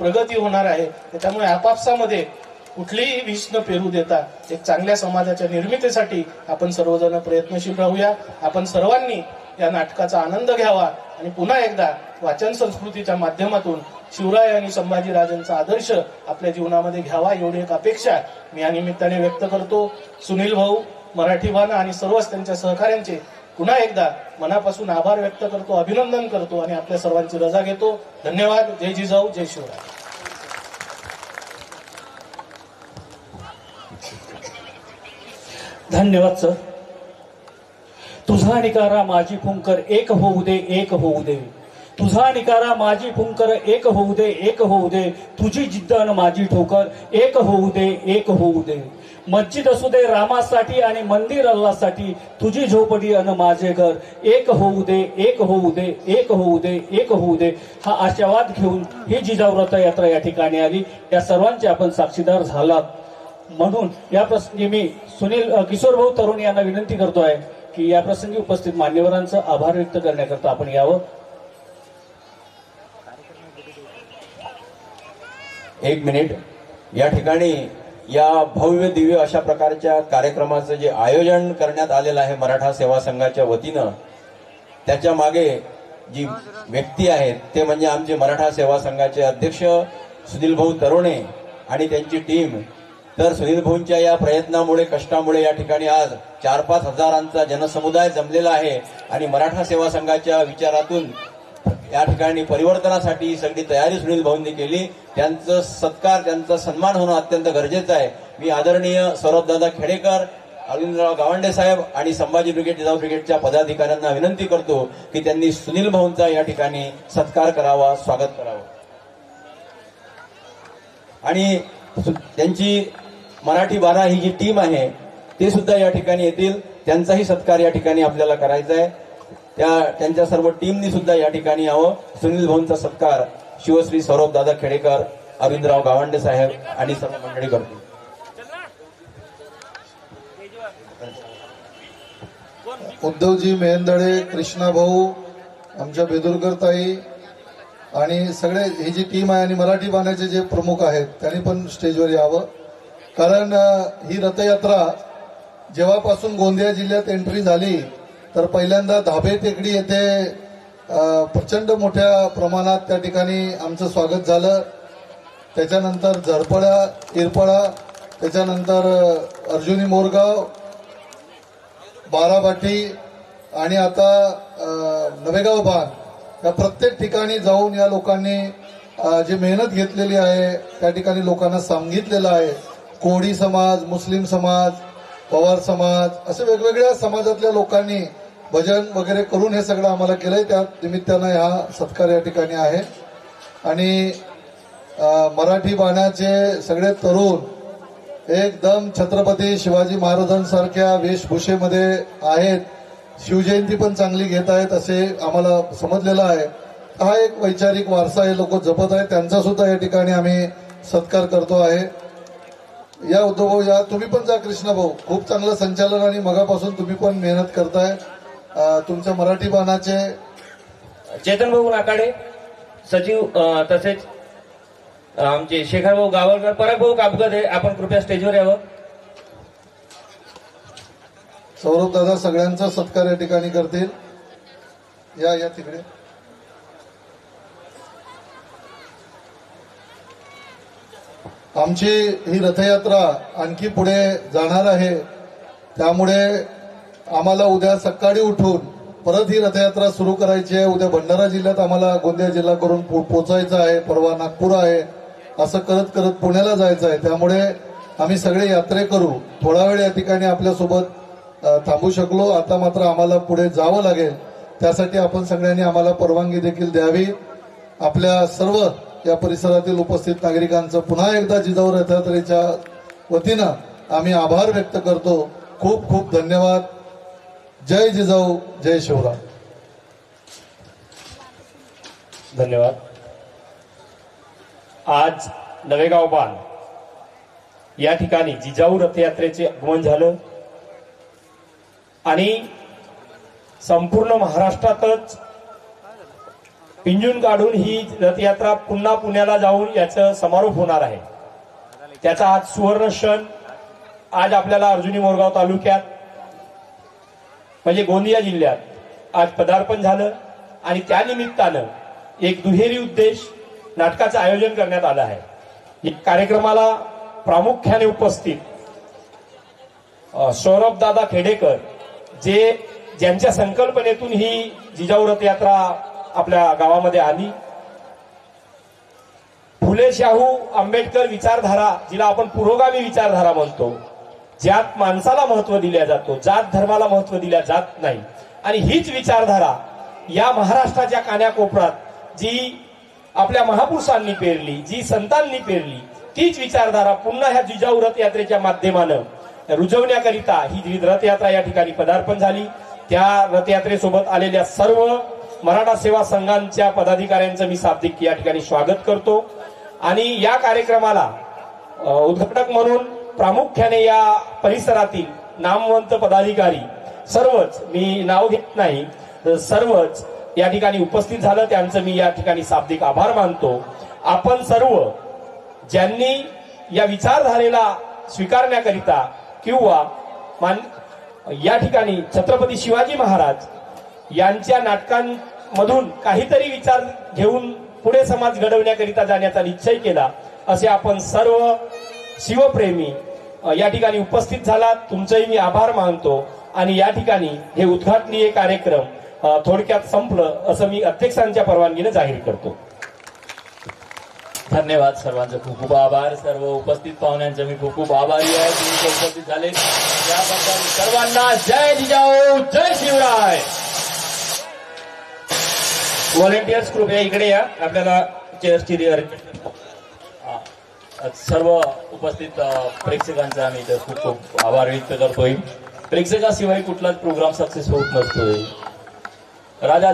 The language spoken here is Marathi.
प्रगती होणार आहे. त्याच्यामुळे आपापसामध्ये कुठलीही विष न पेरू देता एक चांगल्या समाजाच्या निर्मितीसाठी आपण सर्वजण प्रयत्नशील राहूया. आपण सर्वांनी या नाटकाचा आनंद घ्यावा आणि पुन्हा एकदा वाचन संस्कृतीच्या माध्यमातून शिवराय आणि संभाजीराजांचा आदर्श आपल्या जीवनामध्ये घ्यावा एवढी एक अपेक्षा मी या निमित्ताने व्यक्त करतो. सुनील भाऊ मराठी भाना आणि सर्वच त्यांच्या सहकाऱ्यांचे पुन्हा एकदा मनापासून आभार व्यक्त करतो अभिनंदन करतो आणि आपल्या सर्वांची रजा घेतो. धन्यवाद. जय जिजाऊ जय शिवराय. धन्यवाद सर तुझा निकारा माझी फुंकर एक होऊ दे एक होऊ दे तुझा निकारा माझी फुंकर एक होऊ दे एक होऊ दे तुझी जिद्द आणि माझी ठोकर एक होऊ दे एक होऊ दे मस्जिद असू दे रामासाठी आणि मंदिर अल्लासाठी तुझी झोपडी आणि माझे घर एक होऊ दे एक होऊ दे एक होऊ दे एक होऊ दे हा आशावाद घेऊन ही जिजाऊ रथयात्रा या ठिकाणी आली या सर्वांचे आपण साक्षीदार झालात म्हणून या प्रसंगी मी सुनील किशोर भाऊ तरुण यांना विनंती करतो आहे की या प्रसंगी उपस्थित मान्यवरांचं आभार व्यक्त करण्याकरता आपण यावं. एक मिनिट. या ठिकाणी या भव्य दिव्य अशा प्रकारच्या कार्यक्रमाचं जे आयोजन करण्यात आलेलं आहे मराठा सेवा संघाच्या वतीनं त्याच्यामागे जी व्यक्ती आहेत ते म्हणजे आमचे मराठा सेवा संघाचे अध्यक्ष सुनील भाऊ तरुणे आणि त्यांची टीम तर सुनील भाऊंच्या या प्रयत्नामुळे कष्टामुळे या ठिकाणी आज चार पाच हजारांचा जनसमुदाय जमलेला आहे. आणि मराठा सेवा संघाच्या विचारातून या ठिकाणी परिवर्तनासाठी सगळी तयारी सुनील भाऊंनी केली. त्यांचं सत्कार त्यांचा सन्मान होणं अत्यंत गरजेचं आहे. मी आदरणीय सौरभदादा खेडेकर अरविंदराव गावंडे साहेब आणि संभाजी ब्रिगेड जिजाऊ ब्रिगेडच्या पदाधिकाऱ्यांना विनंती करतो की त्यांनी सुनील भाऊंचा या ठिकाणी सत्कार करावा स्वागत करावं. आणि त्यांची मराठी बारा ही जी टीम आहे ते सुद्धा या ठिकाणी येतील. त्यांचाही सत्कार या ठिकाणी आपल्याला करायचा आहे. त्या त्यांच्या सर्व टीमनी सुद्धा या ठिकाणी यावं. सुनील भाऊंचा सत्कार शिवश्री सौरभ दादा खेडेकर अरविंदराव गावंडे साहेब आणि सर्व मंडळी करतील. उद्धवजी मेहंदळे कृष्णा भाऊ आमच्या बेदुरकर ताई आणि सगळे ही जी टीम आहे आणि मराठी बाण्याचे जे प्रमुख आहेत त्यांनी पण स्टेजवर यावं. कारण ही रथयात्रा जेव्हापासून गोंदिया जिल्ह्यात एंट्री झाली तर पहिल्यांदा धाबे टेकडी येथे प्रचंड मोठ्या प्रमाणात त्या ठिकाणी आमचं स्वागत झालं. त्याच्यानंतर झरपळा इरपळा त्याच्यानंतर अर्जुनी मोरगाव बाराबाटी आणि आता नवेगाव भाग या प्रत्येक ठिकाणी जाऊन या लोकांनी जी मेहनत घेतलेली आहे त्या ठिकाणी लोकांना सांगितलेलं आहे. कोळी समाज मुस्लिम समाज पवार समाज असे वेगवेगळ्या समाजातल्या लोकांनी भजन वगैरे करून हे सगळं आम्हाला केलंय. त्या निमित्तानं हा सत्कार या ठिकाणी आहे. आणि मराठी बाण्याचे सगळे तरुण एकदम छत्रपती शिवाजी महाराजांसारख्या वेशभूषेमध्ये आहेत. शिवजयंती पण चांगली घेत आहेत असे आम्हाला समजलेलं आहे. हा एक वैचारिक वारसा हे लोक जपत आहेत. त्यांचा सुद्धा या ठिकाणी आम्ही सत्कार करतो आहे. या उद्धव भाऊ या तुम्ही पण जा कृष्णा भाऊ. खूप चांगलं संचालन आणि मगापासून तुम्ही पण मेहनत करताय. तुमच्या मराठी बाणाचे चेतन भाऊ नाकाडे सचिव तसेच आमचे शेखर भाऊ गावलकर परत भाऊ कापगदे आपण कृपया स्टेजवर यावं. सौरभ दादा सगळ्यांचा सत्कार या ठिकाणी करतील. या या तिकडे. आमची ही रथयात्रा आणखी पुढे जाणार आहे. त्यामुळे आम्हाला उद्या सकाळी उठून परत ही रथयात्रा सुरू करायची आहे. उद्या भंडारा जिल्ह्यात आम्हाला गोंदिया जिल्हा करून पोचायचं आहे. परवा नागपूर आहे. असं करत करत पुण्याला जायचं आहे. त्यामुळे आम्ही सगळे यात्रे करू. थोडा वेळ या ठिकाणी आपल्यासोबत थांबू शकलो. आता मात्र आम्हाला पुढे जावं लागेल. त्यासाठी आपण सगळ्यांनी आम्हाला परवानगी देखील द्यावी. आपल्या सर्व या परिसरातील उपस्थित नागरिकांचं पुन्हा एकदा जिजाऊ रथयात्रेच्या वतीनं आम्ही आभार व्यक्त करतो. खूप खूप धन्यवाद. जय जिजाऊ जय शिवराम धन्यवाद. आज नवेगाव बाण या ठिकाणी जिजाऊ रथयात्रेचे आगमन झालं. आणि संपूर्ण महाराष्ट्रातच पिंजून काढून ही रथयात्रा पुन्हा पुण्याला जाऊन याचं समारोप होणार आहे. त्याचा आज सुवर्ण क्षण आज आपल्याला अर्जुनी मोरगाव तालुक्यात म्हणजे गोंदिया जिल्ह्यात आज पदार्पण झालं आणि त्यानिमित्तानं एक दुहेरी उद्देश नाटकाचं आयोजन करण्यात आलं आहे. कार्यक्रमाला प्रामुख्याने उपस्थित सौरभ दादा खेडेकर जे ज्यांच्या संकल्पनेतून ही जिजाऊ रथयात्रा आपल्या गावामध्ये आली. फुले शाहू आंबेडकर विचारधारा जिला आपण पुरोगामी विचारधारा म्हणतो ज्यात माणसाला महत्त्व दिल्या जातो जात धर्माला महत्त्व दिल्या जात नाही. आणि हीच विचारधारा या महाराष्ट्राच्या कान्याकोपऱ्यात जी आपल्या महापुरुषांनी पेरली जी संतांनी पेरली तीच विचारधारा पुन्हा ह्या जिजाऊ रथयात्रेच्या माध्यमानं रुजवण्याकरिता ही जी रथयात्रा या ठिकाणी पदार्पण झाली त्या रथयात्रेसोबत आलेल्या सर्व मराठा सेवा संघांच्या पदाधिकाऱ्यांचं मी शाब्दिक या ठिकाणी स्वागत करतो. आणि या कार्यक्रमाला उद्घाटक म्हणून प्रामुख्याने या परिसरातील नामवंत पदाधिकारी सर्वच मी नाव घेत नाही सर्वच या ठिकाणी उपस्थित झालं त्यांचं मी या ठिकाणी शाब्दिक आभार मानतो. आपण सर्व ज्यांनी या विचारधारेला स्वीकारण्याकरिता किंवा मान या ठिकाणी छत्रपती शिवाजी महाराज यांच्या नाटकांमधून काहीतरी विचार घेऊन पुढे समाज घडवण्याकरिता जाण्याचा निश्चय केला असे आपण सर्व शिवप्रेमी या ठिकाणी उपस्थित झाला तुमचंही मी आभार मानतो आणि या ठिकाणी हे उद्घाटनीय कार्यक्रम थोडक्यात संपलं असं मी अध्यक्षांच्या परवानगीने जाहीर करतो. धन्यवाद सर्वांचे. खूप खूप आभार. सर्व उपस्थित पाहुण्यांचे मी खूप खूप आभारी आहे. तुम्ही उपस्थित झाले. त्याबद्दल सर्वांना जय जिजाऊ जय शिवराय. व्हॉलेंटियर्स कृपया इकडे या. आपल्याला चेअर्सची रिअर सर्व उपस्थित प्रेक्षकांचा आम्ही इथं खूप खूप आभार व्यक्त करतोय. प्रेक्षकाशिवाय कुठलाच प्रोग्राम सक्सेस होत नसतोय. राजा